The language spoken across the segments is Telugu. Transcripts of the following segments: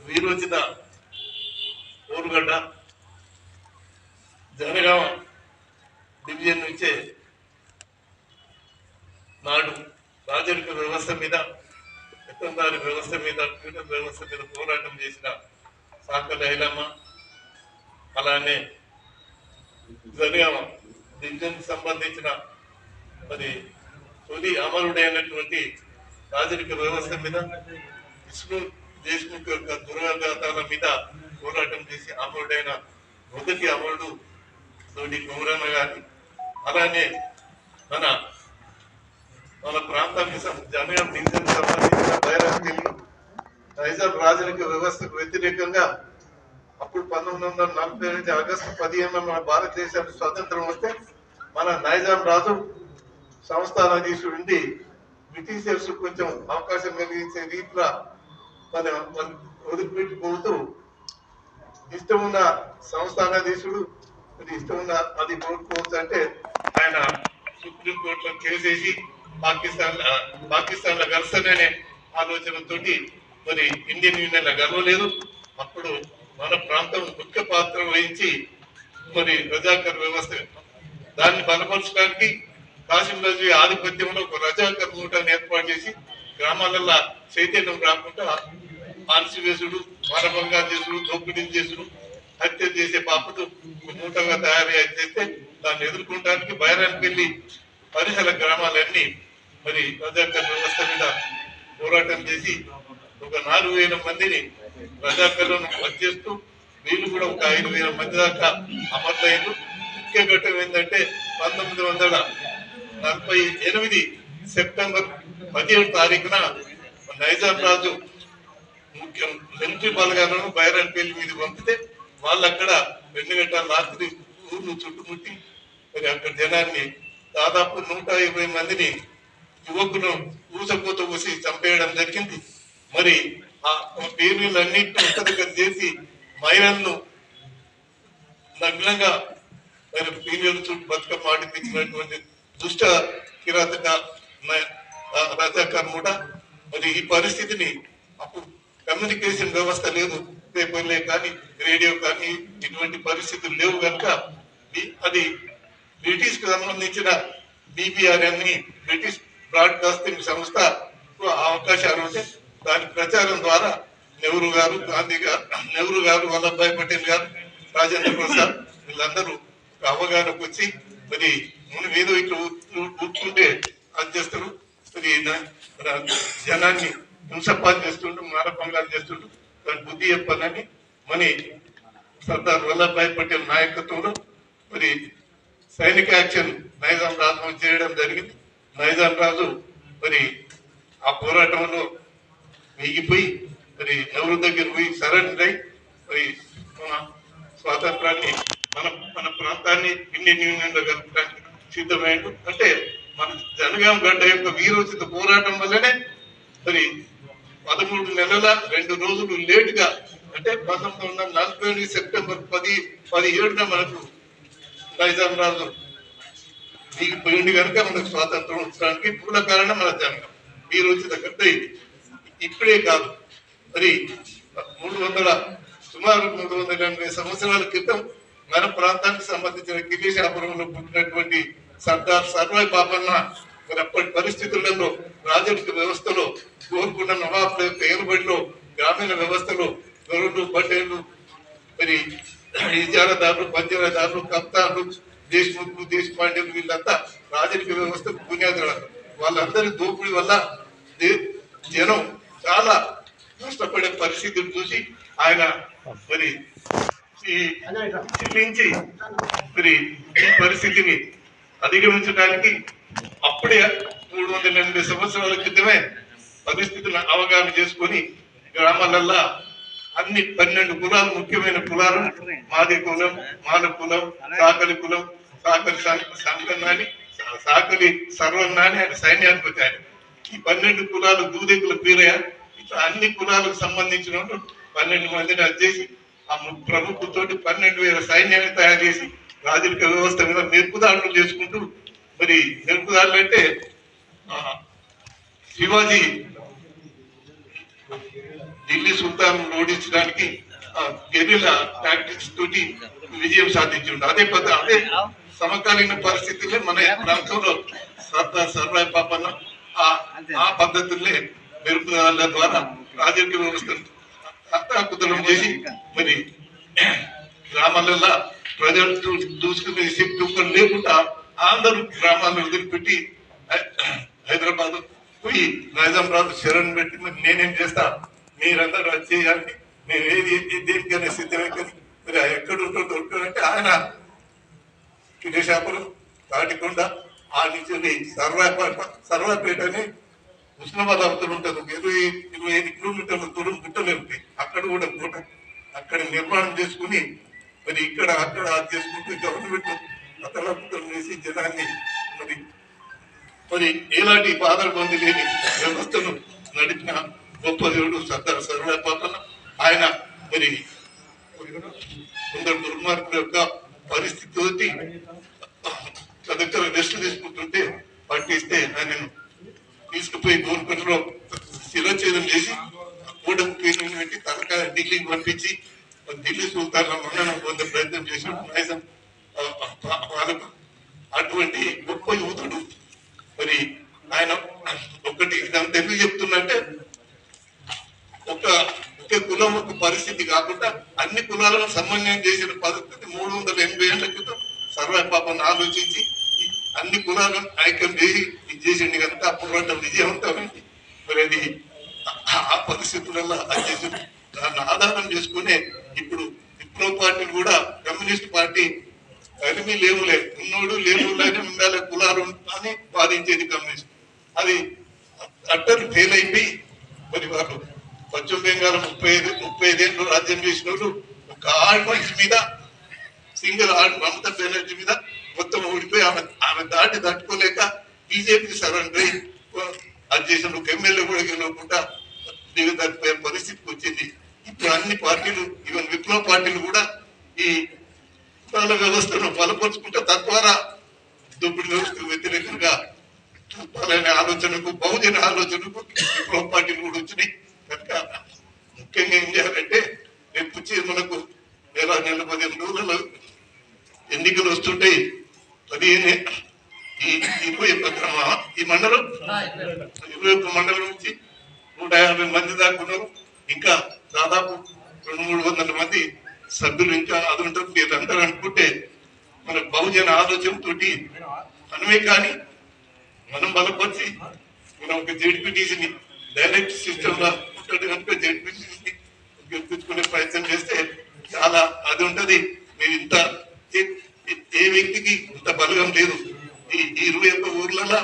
వీరోచిత ఊరుగడ్డ జనగామ డివిజన్ నుంచే నాడు ఆధునిక వ్యవస్థ మీద పెత్తందారి వ్యవస్థ మీద పీఠ వ్యవస్థ మీద పోరాటం చేసిన సాకల ఐలమ్మ అలానే జనగామ డివిజన్ సంబంధించిన మరి తొలి అమరుడైనటువంటి రాజరిక వ్యవస్థ మీద విష్ణు దేశ్ముఖ్ యొక్క దురాఘాతాల మీద పోరాటం చేసి అమరుడైన మొదటి అమరుడు తోటి కుమరన్న గారి అలానే మన మన ప్రాంతానికి జమీనం డివిజన్ సంబంధించిన బైరాజకీయులు నైజాం రాజరిక వ్యవస్థకు వ్యతిరేకంగా అప్పుడు పంతొమ్మిది వందల నలభై ఎనిమిది ఆగస్టు పదిహేను మన భారతదేశానికి స్వాతంత్రం వస్తే మన నైజాం రాజు సంస్థానాధీశుడి బ్రిటిషర్స్ కొంచెం అవకాశం కలిగించే రీతిలో మన మన వదిలిపెట్టిపోతూ ఇష్టం ఉన్న సంస్థానాధీశుడు ఇష్టం ఉన్న అది కోరుకోవచ్చు అంటే ఆయన సుప్రీంకోర్టులో కేసేసి పాకిస్తాన్ పాకిస్తాన్లో కలిసనే ఆలోచనతోటి మరి ఇండియన్ యూనియన్ గర్వలేదు అప్పుడు మన ప్రాంతం ముఖ్య పాత్ర వహించి మరి రజాకర్ వ్యవస్థ దాన్ని బలపరచడానికి కాశీం రాజు ఆధిపత్యంలో ఒక రజాకర్ మూటాన్ని ఏర్పాటు చేసి గ్రామాలలో చైతన్యం రాకుండా ఆన్సివేసుడు మానవంగా చేసుడు దోపిడీ చేసుడు హత్య చేసే పాపతో మూటగా తయారు చేస్తే దాన్ని ఎదుర్కొనడానికి బయరానికి వెళ్ళి పరిసర గ్రామాలన్నీ మరి రజాకర్ వ్యవస్థ మీద పోరాటం చేసి ఒక నాలుగు వేల మందిని రజాకర్లను చేస్తూ వీళ్ళు కూడా ఒక ఐదు వేల మంది దాకా అమరులయ్యారు ముఖ్య ఘట్టం ఏంటంటే పంతొమ్మిది వందల నలభై ఎనిమిది సెప్టెంబర్ పదిహేడు తారీఖున నైజాం రాజు ముఖ్య మిలిటరీ బలగాలను బైరాన్పల్లి మీద పంపితే వాళ్ళు అక్కడ రెండు గంటల రాత్రి ఊర్లు చుట్టుముట్టి మరి అక్కడ జనాన్ని దాదాపు నూట ఇరవై మందిని యువకులు ఊసపోత ఊసి చంపేయడం జరిగింది. మరి ఆ పేర్లన్నింటినీ ఒక్క చేసి మహిళలను నగ్నంగా మరి పీరియల్ చుట్టూ బతుకమ్మ ఆడిపించినటువంటి దుష్ట కిరాతక న- కూడా మరి ఈ పరిస్థితిని అప్పుడు కమ్యూనికేషన్ వ్యవస్థ లేదు. పేపర్లే కానీ రేడియో కానీ ఇటువంటి పరిస్థితులు లేవు కనుక అది బ్రిటిష్కు సంబంధించిన బీబీఆర్ అని బ్రిటిష్ బ్రాడ్కాస్టింగ్ సంస్థ అవకాశాలు ఉంటే దాని ప్రచారం ద్వారా నెహ్రూ గారు గాంధీ గారు నెహ్రూ గారు వల్లభాయ్ పటేల్ గారు రాజేంద్ర ప్రసాద్ వీళ్ళందరూ అవగాహనకు వచ్చి మరి ముని ఏదో ఇట్లా కూర్చుంటే అది చేస్తారు. మరి జనాన్ని హింసపాలు చేస్తుంటూ మానభంగాలు చేస్తుంటూ దాని బుద్ధి చెప్పాలని మని సర్దార్ వల్లభాయ్ పటేల్ నాయకత్వంలో మరి సైనిక యాక్షన్ నైజాం రాజు చేయడం జరిగింది. రైజాన్ రాజు మరి ఆ పోరాటంలో వెగిపోయి మరి ఎవరి దగ్గర పోయి సరెండర్ అయి మరి మన స్వాతంత్రాన్ని మన మన ప్రాంతాన్ని ఇండియన్ యూనియన్లో కలపడానికి సిద్ధమైండు. అంటే మన జనగాం గడ్డ యొక్క వీరోచిత పోరాటం వల్లనే మరి పదమూడు నెలల రెండు రోజులు లేటుగా అంటే పంతొమ్మిది వందల నలభై ఎనిమిది సెప్టెంబర్ పది పదిహేడున మనకు రైజాన్ రాజు దిగిపోయింది కనుక మనకు స్వాతంత్రం వచ్చడానికి పూల కారణం మన జనగం ఈ రోజు దగ్గర ఇది ఇప్పుడే కాదు. మరి మూడు వందల సుమారు మూడు వందల ఎనభై సంవత్సరాల క్రితం మన ప్రాంతానికి సంబంధించిన గిరీశాపురంలో పుట్టినటువంటి సర్దార్ సర్వాయి బాపన్న మరి అప్పటి పరిస్థితులలో రాజరిక వ్యవస్థలో కోరుకున్న నవాబుల యొక్క ఏలుబడిలో గ్రామీణ వ్యవస్థలో గొర్రెలు బట్టేలు మరి ఇజారదారులు పంజారదారులు కప్తాన్లు దేశ్ముఖ్ దేశపాండే వీళ్ళంతా రాజరిక వ్యవస్థ పుణ్యాదులు వాళ్ళందరి దోపిడీ వల్ల జనం చాలా కష్టపడే పరిస్థితులు చూసి ఆయన మరి ఈ మరి ఈ పరిస్థితిని అధిగమించడానికి అప్పుడే మూడు వందల ఎనభై సంవత్సరాల క్రితమే పరిస్థితులను అవగాహన చేసుకొని గ్రామాలల్లో అన్ని పన్నెండు కులాలు ముఖ్యమైన కులాలు మాది కులం మాల కులం సాకలి కులం సాకలి సం- సంకన్నాని సర్వన్నాని ఆయన సైన్యానికి వచ్చారు. ఈ పన్నెండు కులాలు దూదికుల పేరయ్య. ఇట్లా అన్ని కులాలకు సంబంధించిన పన్నెండు మందిని అది చేసి ఆ ప్రభుత్వంతో పన్నెండు వేల సైన్యాన్ని తయారు చేసి రాజకీయ వ్యవస్థ మీద మెరుపుదాడులు చేసుకుంటూ మరి మెరుపుదాడులు అంటే శివాజీ ఢిల్లీ సుల్తాన్ ఓడించడానికి గెరిలా టాక్టిక్స్ తోటి విజయం సాధించిండు. అదే పద్ధ అదే సమకాలీన పరిస్థితుల్లో మన ప్రాంతంలో సర్వాయి పాపన్న ఆ ఆ పద్ధతుల్లే మెరుపుదారుల ద్వారా రాజకీయ వ్యవస్థను అత్తాకుతలం చేసి మరి గ్రామాలలో ప్రజలు దూసుకునే శక్తి ఒక్కరు లేకుండా అందరూ గ్రామాలను వదిలిపెట్టి హైదరాబాద్ పోయి నైజాంబాద్ శరణ్ పెట్టి మరి నేనేం చేస్తా? మీరందరూ చేయాలి. నేను ఏది దేనికైనా సిద్ధమే కానీ మరి ఎక్కడ ఉంటుందో దొరకాలంటే ఆయన కిరేషాపురం తాటికొండ ఆ నుంచి సర్వాపేట సర్వాపేట అని ఉస్మానాబాద్ ఉంటుంది ఇరవై ఇరవై ఐదు కిలోమీటర్ల దూరం గుట్టలే ఉంటాయి. అక్కడ కూడా కోట అక్కడ నిర్మాణం చేసుకుని మరి ఇక్కడ అక్కడ చేసుకుంటూ గవర్నమెంట్ అతలాకుతలు వేసి జనాన్ని మరి మరి ఎలాంటి బాధలు లేని వ్యవస్థను నడిపిన గొప్ప దేవుడు సర్దార్ సర్వాయి ఆయన మరి కొందరు దుర్మార్గుల యొక్క పరిస్థితి దగ్గర రెస్ట్ తీసుకుంటుంటే పట్టిస్తే నన్ను తీసుకుపోయి గవర్నమెంట్లో శిలోచేదం చేసి కూడం పీను పెట్టి ఢిల్లీకి పంపించి ఢిల్లీ సుల్తాన్ మన్ననం పొందే ప్రయత్నం చేసిన నైజం వాళ్ళకు అటువంటి గొప్ప యువతుడు మరి ఆయన ఒకటి ఇదంతా ఎందుకు చెప్తున్నంటే ఒక ఒక పరిస్థితి కాకుండా అన్ని కులాలను సమన్వయం చేసిన పద్ధతి మూడు వందల ఎనభై ఏళ్ళ క్రితం. సర్వాయి పాపను ఆలోచించి అన్ని కులాలను ఐక్యం చేసి ఇది చేసింది కనుక అప్పుడు అంటే విజయవంతమైంది. మరి అది ఆ- పరిస్థితులలో అది చేసింది. దాన్ని ఆధారం చేసుకునే ఇప్పుడు విప్లవ పార్టీలు కూడా కమ్యూనిస్ట్ పార్టీ కలిమి లేవులే ఉన్నోడు లేవులైనా ఉండాలి కులాలు అని వాదించేది కమ్యూనిస్ట్. అది అట్టలు ఫెయిల్ అయిపోయి మరి వాళ్ళు పశ్చిమ బెంగాల్ ముప్పై ఐదు ముప్పై ఐదేళ్ళు రాజ్యం చేసిన వాళ్ళు ఒక ఆరు మీద సింగిల్ ఆడ మమతా బెనర్జీ మీద మొత్తం ఓడిపోయి ఆమె ఆమె దాటి తట్టుకోలేక బీజేపీ సరెండర్ అయ్యి అది చేసిన ఒక ఎమ్మెల్యే కూడా గెలవకుండా దిగదారిపోయే పరిస్థితికి వచ్చింది. ఇప్పుడు అన్ని పార్టీలు ఈవెన్ విప్లవ పార్టీలు కూడా ఈ కులాల వ్యవస్థను బలపరుచుకుంటే తద్వారా దుబ్బుడి వ్యవస్థకు వ్యతిరేకంగా చూపాలనే ఆలోచనకు బహుజన ఆలోచనకు విప్లవ పార్టీలు కూడా వచ్చినాయి. కనుక ముఖ్యంగా ఏం చేయాలంటే రేపు వచ్చి మనకు నెల నెల పదిహేను రోజులలో ఎన్నికలు వస్తుంటాయి. పదిహేను ఈ ఇరవై ఒక్క ఈ మండలం ఇరవై ఒక్క మండలం నుంచి నూట యాభై మంది దాకా ఉన్నారు. ఇంకా దాదాపు రెండు మూడు వందల మంది సభ్యులు ఇంకా అది ఉంటారు వీళ్ళందరూ అనుకుంటే మన బహుజన ఆలోచనతో మనమే కానీ మనం బలపరిచి మనం ఒక జెడ్పీటీసీని డైరెక్ట్ సిస్టమ్ లా ఉంటుంది కనుక జెడ్పీటీసీని గెలిపించుకునే ప్రయత్నం చేస్తే చాలా అది ఉంటది. మీరు ఇంత ఏ- వ్యక్తికి ఇంత బలగం లేదు. ఈ ఇరవై ఒక్క ఊర్లలో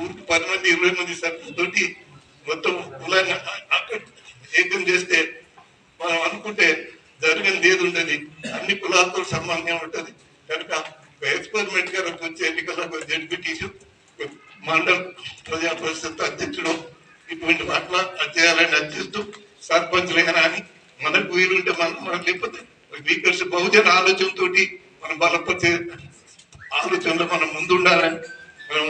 ఊరికి పది మంది ఇరవై మంది సభ్యులతోటి మొత్తం కులాన్ని అ- అక్కడ ఏకం చేస్తే మనం అనుకుంటే జరిగింది ఏది ఉంటది అన్ని కులాలతో సంబంధం ఉంటది కనుక ఎక్స్పెరిమెంట్గా రేపు వచ్చే ఎన్నికల్లో జడ్పీటీసీ మండల్ ప్రజా పరిషత్ అధ్యక్షుడు ఇటువంటి వాటిలో అది చేయాలని అధ్యస్తూ సర్పంచ్లైనా అని మనకు వీలుంటే మనం మనం లేకపోతే వీకర్స్ బహుజన ఆలోచనతోటి మనం బలపరిచే ఆలోచనలో మనం ముందుండాలని మనం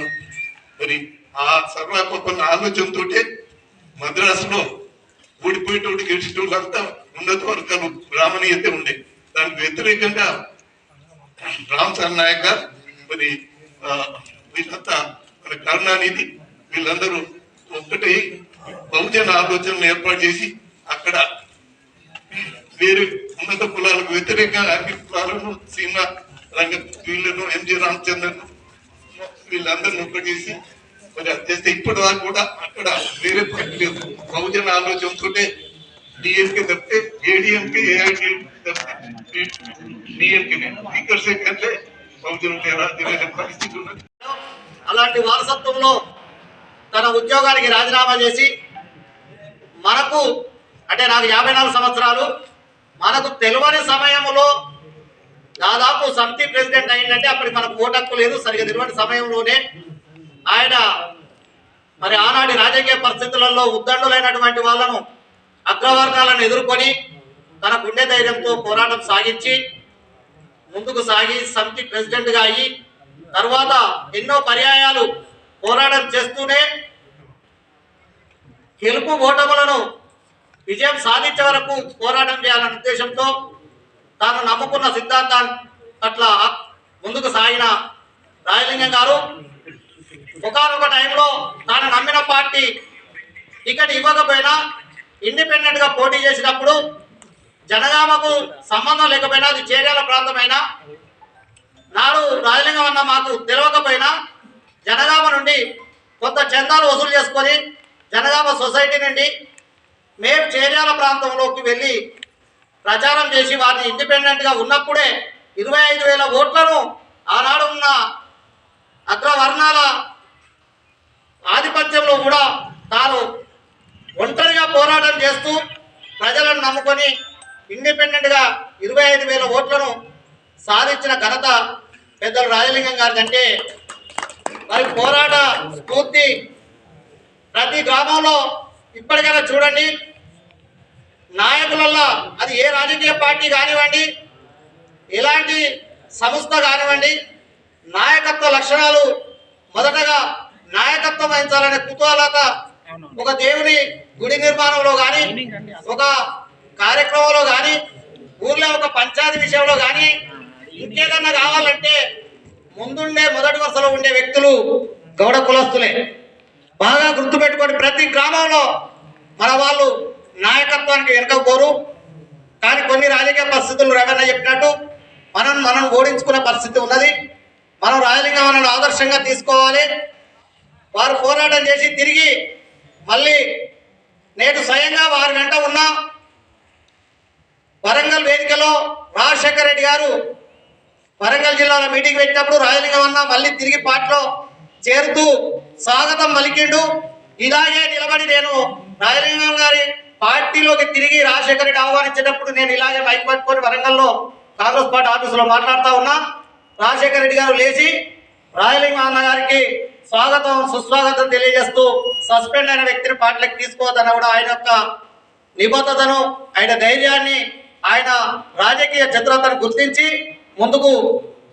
మరి ఆ సర్వాపన్న ఆలోచనతో మద్రాసులో ఓడిపోయేటోడు గెలిచేటోళ్ళు అంతా ఉన్నత వర్గాలు బ్రాహ్మణీయత ఉండే. దానికి వ్యతిరేకంగా రామ్ సార్ నాయక్ మరి వీళ్ళంతా మన కరుణానిధి వీళ్ళందరూ ఒక్కటి బహుజన ఆలోచనలు ఏర్పాటు చేసి అక్కడ వేరే ఉన్నత కులాలకు వ్యతిరేకంగా అన్ని కులాలను సీమ రంగ వీళ్ళను ఎంజి రామచంద్రన్ వీళ్ళందరినీ ఒకటి చేసి మరి చేస్తే ఇప్పటి దాకా కూడా అక్కడ వేరే పని లేదు. బహుజన ఆలోచనతోటే డిఎంకే తప్పితే ఏడిఎంకే ఏఐడిఎంకే తప్పితే డిఎంకే స్పీకర్ సెకండ్లే బహుజన పరిస్థితి ఉన్నది. అలాంటి వారసత్వంలో తన ఉద్యోగానికి రాజీనామా చేసి మనకు అంటే నాకు యాభై నాలుగు సంవత్సరాలు మనకు తెలియని సమయంలో దాదాపు సమితి ప్రెసిడెంట్ అయిందంటే అప్పటికి మనకు ఓటక్కు లేదు సరిగా తెలియని సమయంలోనే ఆయన మరి ఆనాటి రాజకీయ పరిస్థితులలో ఉద్దండులైనటువంటి వాళ్ళను అగ్రవర్ణాలను ఎదుర్కొని తన గుండె ధైర్యంతో పోరాటం సాగించి ముందుకు సాగి సమితి ప్రెసిడెంట్గా అయ్యి తర్వాత ఎన్నో పర్యాయాలు పోరాటం చేస్తూనే గెలుపు ఓటములను విజయం సాధించే వరకు పోరాటం చేయాలనే ఉద్దేశంతో తాను నమ్ముకున్న సిద్ధాంతాన్ని పట్ల ముందుకు సాగిన రాయలింగం గారు. ఒకనొక టైంలో తాను నమ్మిన పార్టీ టికెట్ ఇవ్వకపోయినా ఇండిపెండెంట్గా పోటీ చేసినప్పుడు జనగామకు సంబంధం లేకపోయినా అది చేర్యాల ప్రాంతమైనా నాడు రాజలింగం అన్న మాకు తెలియకపోయినా జనగామ నుండి కొంత చందాలు వసూలు చేసుకొని జనగామ సొసైటీ నుండి మేము చేర్యాల ప్రాంతంలోకి వెళ్ళి ప్రచారం చేసి వారిని ఇండిపెండెంట్గా ఉన్నప్పుడే ఇరవై ఐదు వేల ఓట్లను ఆనాడు ఉన్న అగ్రవర్ణాల ఆధిపత్యంలో కూడా తాను ఒంటరిగా పోరాటం చేస్తూ ప్రజలను నమ్ముకొని ఇండిపెండెంట్గా ఇరవై ఐదు వేల ఓట్లను సాధించిన ఘనత పెద్దలు రాజలింగం గారిదంటే మరి పోరాట స్ఫూర్తి ప్రతి గ్రామంలో ఇప్పటికైనా చూడండి. నాయకులలో అది ఏ రాజకీయ పార్టీ కానివ్వండి ఎలాంటి సంస్థ కానివ్వండి నాయకత్వ లక్షణాలు మొదటగా నాయకత్వం వహించాలనే కుతూహలత ఒక దేవుని గుడి నిర్మాణంలో కానీ ఒక కార్యక్రమంలో కానీ ఊర్లో ఒక పంచాయతీ విషయంలో కానీ ఇంకేదన్నా కావాలంటే ముందుండే మొదటి వరుసలో ఉండే వ్యక్తులు గౌడ కులస్తులే. బాగా గుర్తుపెట్టుకోండి ప్రతి గ్రామంలో మన వాళ్ళు నాయకత్వానికి వెనుకపోరు కానీ కొన్ని రాజకీయ పరిస్థితులు రవణ చెప్పినట్టు మనం మనం ఓడించుకునే పరిస్థితి ఉన్నది. మనం రాజలింగం మనల్ని ఆదర్శంగా తీసుకోవాలి. వారు పోరాటం చేసి తిరిగి మళ్ళీ నేడు స్వయంగా వారి వెంట ఉన్న వరంగల్ వేదికలో రాజశేఖర రెడ్డి గారు వరంగల్ జిల్లాలో మీటింగ్ పెట్టినప్పుడు రాజలింగం అన్న మళ్ళీ తిరిగి పాటలో చేరుతూ స్వాగతం పలికిండు. ఇలాగే నిలబడి నేను రాజలింగం గారి పార్టీలోకి తిరిగి రాజశేఖర రెడ్డి ఆహ్వానించేటప్పుడు నేను ఇలాగే మైక్ పట్టుకొని వరంగల్లో కాంగ్రెస్ పార్టీ ఆఫీసులో మాట్లాడుతూ ఉన్నా. రాజశేఖర రెడ్డి గారు లేచి రాయలింగ అన్న గారికి స్వాగతం సుస్వాగతం తెలియజేస్తూ సస్పెండ్ అయిన వ్యక్తిని పార్టీలకు తీసుకోవద్దని కూడా ఆయన యొక్క నిబద్ధతను ఆయన ధైర్యాన్ని ఆయన రాజకీయ చిత్రతను గుర్తించి ముందుకు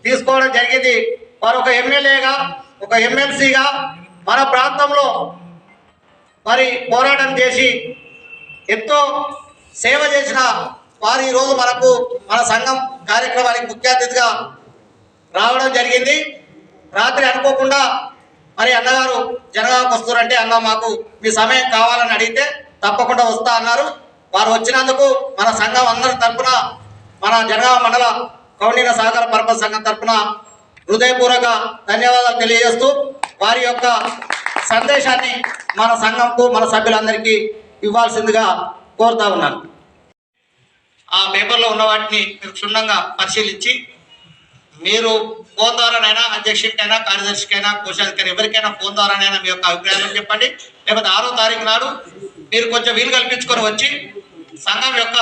తీసుకోవడం జరిగింది. వారు ఒక ఎమ్మెల్యేగా ఒక ఎమ్మెల్సీగా మన ప్రాంతంలో మరి పోరాటం చేసి ఎంతో సేవ చేసిన వారు ఈరోజు మనకు మన సంఘం కార్యక్రమానికి ముఖ్య అతిథిగా రావడం జరిగింది. రాత్రి అనుకోకుండా మరి అన్నగారు జనగామకు వస్తున్నారంటే అన్న మాకు మీ సమయం కావాలని అడిగితే తప్పకుండా వస్తా అన్నారు. వారు వచ్చినందుకు మన సంఘం అందరి తరఫున మన జనగామ మండల కౌండిన సహకార పరపతి సంఘం తరపున హృదయపూర్వక ధన్యవాదాలు తెలియజేస్తూ వారి యొక్క సందేశాన్ని మన సంఘంకు మన సభ్యులందరికీ ఇవ్వాల్సిందిగా కోరుతా ఉన్నాను. ఆ పేపర్లో ఉన్న వాటిని మీరు క్షుణ్ణంగా పరిశీలించి మీరు ఫోన్ ద్వారానైనా అధ్యక్షుడికైనా కార్యదర్శికైనా కోశాధికారి ఎవరికైనా ఫోన్ ద్వారానైనా మీ యొక్క అభిప్రాయాలను చెప్పండి. లేకపోతే ఆరో తారీఖు నాడు మీరు కొంచెం వీలు కల్పించుకొని వచ్చి సంఘం యొక్క